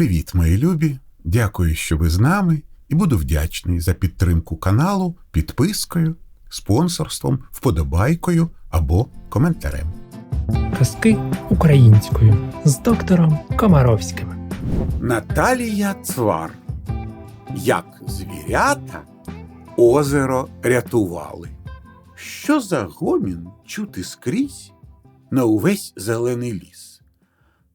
Привіт, мої любі! Дякую, що ви з нами, і буду вдячний за підтримку каналу підпискою, спонсорством, вподобайкою або коментарем. Казки українською з доктором Комаровським. Наталія Цвар. Як звірята озеро рятували. Що за гомін чути скрізь на увесь зелений ліс?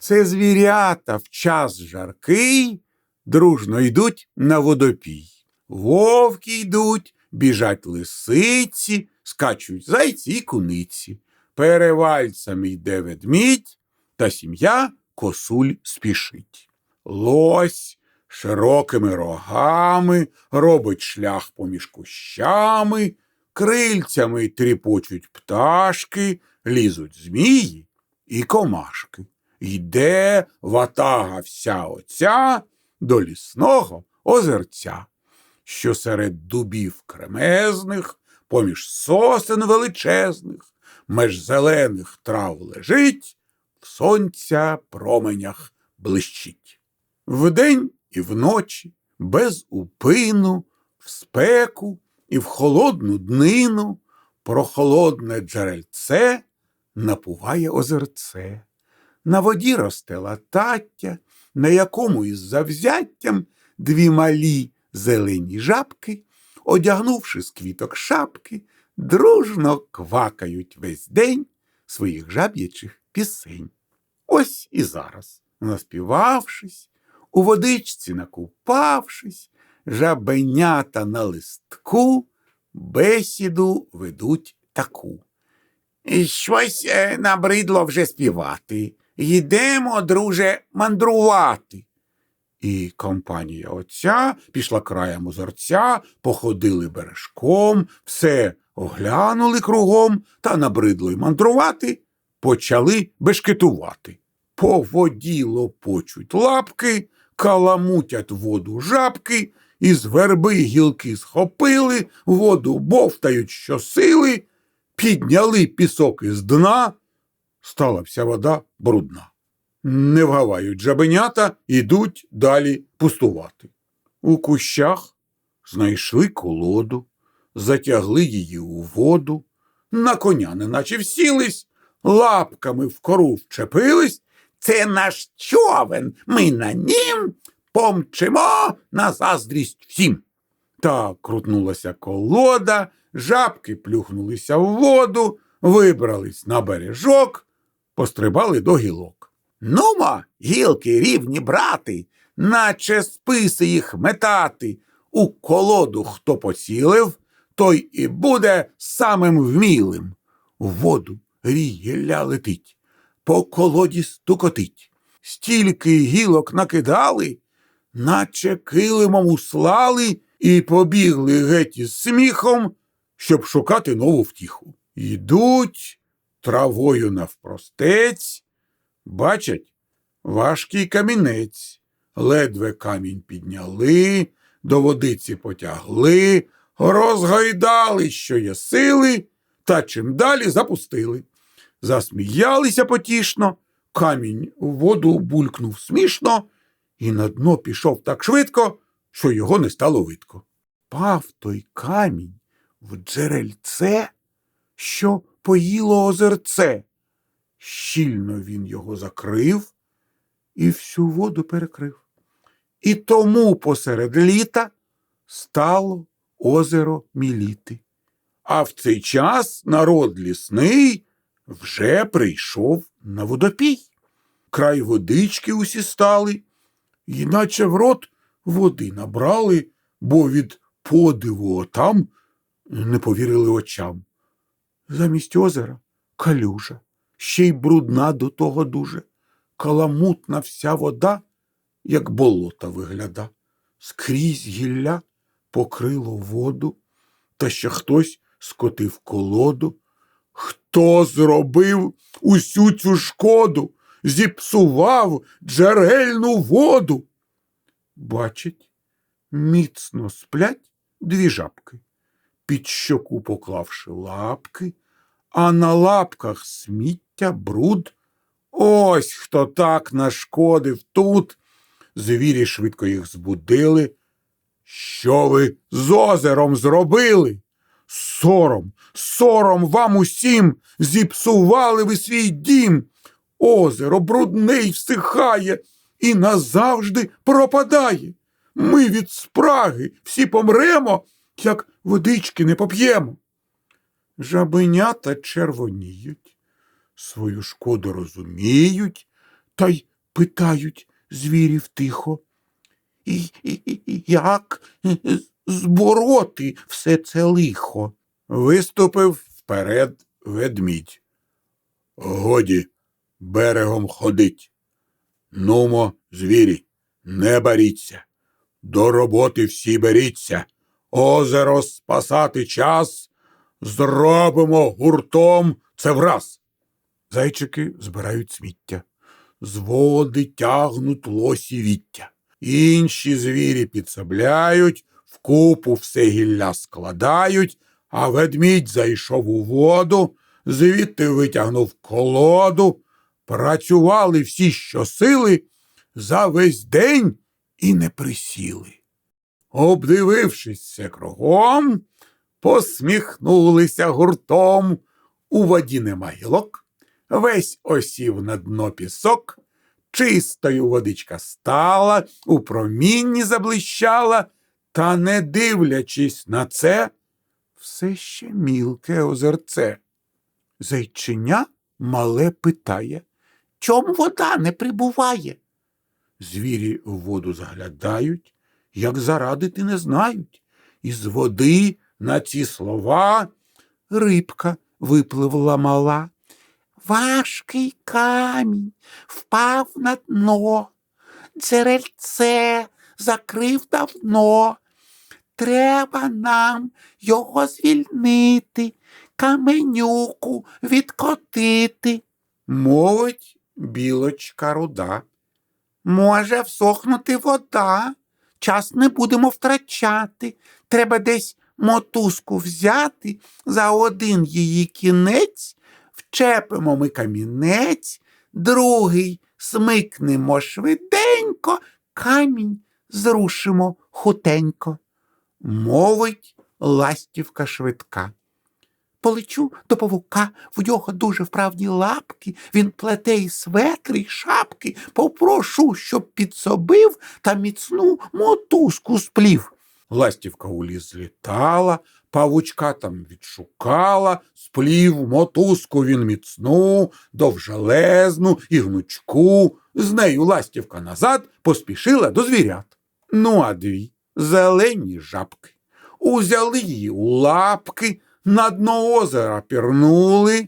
Це звірята в час жаркий дружно йдуть на водопій. Вовки йдуть, біжать лисиці, скачуть зайці й куниці. Перевальцями йде ведмідь, та сім'я косуль спішить. Лось широкими рогами робить шлях поміж кущами, крильцями тріпочуть пташки, лізуть змії і комашки. Йде ватага вся оця до лісного озерця, що серед дубів кремезних, поміж сосен величезних, меж зелених трав лежить, в сонця променях блищить. Вдень і вночі, без упину, в спеку і в холодну днину, прохолодне джерельце напуває озерце. На воді росте латаття, на якому із завзяттям дві малі зелені жабки, одягнувши з квіток шапки, дружно квакають весь день своїх жаб'ячих пісень. Ось і зараз, наспівавшись, у водичці накупавшись, жабенята на листку бесіду ведуть таку. Щось е, набридло вже співати. Йдемо, друже, мандрувати. І компанія отця пішла краєм озорця, походили бережком, все оглянули кругом та набридло й мандрувати, почали бешкетувати. По воді лопочуть лапки, каламутять воду жабки, із верби гілки схопили, воду бовтають щосили, підняли пісок із дна, стала вся вода брудна. Не вгавають жабенята, ідуть далі пустувати. У кущах знайшли колоду, затягли її у воду, на коня неначе всілись, лапками в кору вчепились. Це наш човен, ми на нім помчимо на заздрість всім. Так крутнулася колода, жабки плюхнулися в воду, вибрались на бережок, пострибали до гілок. Нумо, гілки рівні брати, наче списи їх метати. У колоду хто поцілив, той і буде самим вмілим. У воду рій летить, по колоді стукотить. Стільки гілок накидали, наче килимом услали і побігли геть із сміхом, щоб шукати нову втіху. Йдуть травою навпростець, бачать важкий камінець, ледве камінь підняли, до водиці потягли, розгайдали, що є сили, та чим далі запустили. Засміялися потішно, камінь у воду булькнув смішно, і на дно пішов так швидко, що його не стало видко. Пав той камінь в джерельце, що поїло озерце. Щільно він його закрив і всю воду перекрив. І тому посеред літа стало озеро Міліти. А в цей час народ лісний вже прийшов на водопій. Край водички усі стали, іначе в рот води набрали, бо від подиву отам не повірили очам. Замість озера калюжа, ще й брудна до того дуже, каламутна вся вода, як болота вигляда, скрізь гілля покрило воду, та ще хтось скотив колоду. Хто зробив усю цю шкоду, зіпсував джерельну воду? Бачить, міцно сплять дві жабки, під щоку поклавши лапки, а на лапках сміття, бруд. Ось хто так нашкодив тут, Звірі швидко їх збудили. Що ви з озером зробили? Сором, сором вам усім зіпсували ви свій дім. Озеро брудне й всихає і назавжди пропадає. Ми від спраги всі помремо, як водички не поп'ємо. Жабенята червоніють, свою шкоду розуміють, та й питають звірів тихо. І, і, і- як збороти все це лихо? Виступив вперед ведмідь. Годі, берегом ходить. Нумо, звірі, не боріться. До роботи всі беріться. Озеро спасати час. Зробимо гуртом це враз. Зайчики збирають сміття. З води тягнуть лосі віття. Інші звірі підсобляють, вкупу все гілля складають, а ведмідь зайшов у воду, звідти витягнув колоду. Працювали всі щосили за весь день і не присіли. Обдивившись кругом, посміхнулися гуртом. У воді нема гілок, весь осів на дно пісок, чистою водичка стала, у промінні заблищала, та, не дивлячись на це, все ще мілке озерце. Зайчиня мале питає, чом вода не прибуває? Звірі в воду заглядають, як зарадити не знають. Із води на ці слова рибка випливла мала. Важкий камінь впав на дно, дзерельце закрив давно. Треба нам його звільнити, каменюку відкотити. Мовить білочка руда. Може всохнути вода. Час не будемо втрачати. Треба десь мотузку взяти за один її кінець, вчепимо ми камінець, другий смикнемо швиденько, камінь зрушимо хутенько. Мовить ластівка швидка. Полечу до павука, в нього дуже вправні лапки, він плете і светри, й шапки, попрошу, щоб підсобив та міцну мотузку сплів. Ластівка у ліс злітала, павучка там відшукала, сплів мотузку він міцну, довжелезну і гнучку. З нею ластівка назад поспішила до звірят. Ну, а дві зелені жабки. Узяли її у лапки, на дно озера пірнули,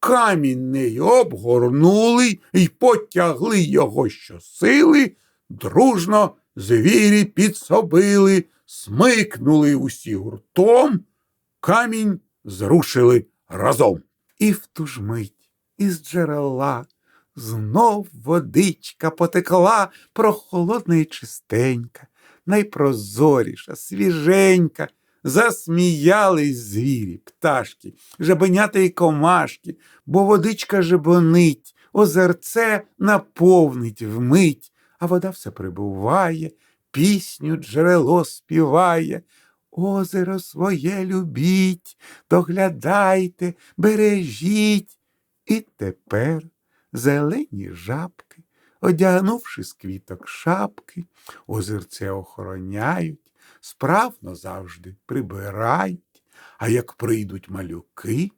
камінь неї обгорнули й потягли його щосили, дружно звірі підсобили, смикнули усі гуртом, камінь зрушили разом. І в ту ж мить із джерела знов водичка потекла прохолодна і чистенька, найпрозоріша, свіженька. Засміялись звірі, пташки, жабенята й комашки, бо водичка жебонить, озерце наповнить вмить, а вода все прибуває, пісню джерело співає. Озеро своє любіть, доглядайте, бережіть. І тепер зелені жабки, одягнувши з квіток шапки, озерце охороняють справно завжди прибирають, а як прийдуть малюки,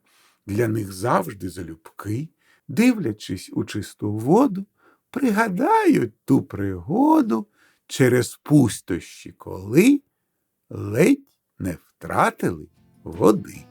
для них завжди залюбки, дивлячись у чисту воду, пригадають ту пригоду. Через пустощі, коли ледь не втратили води.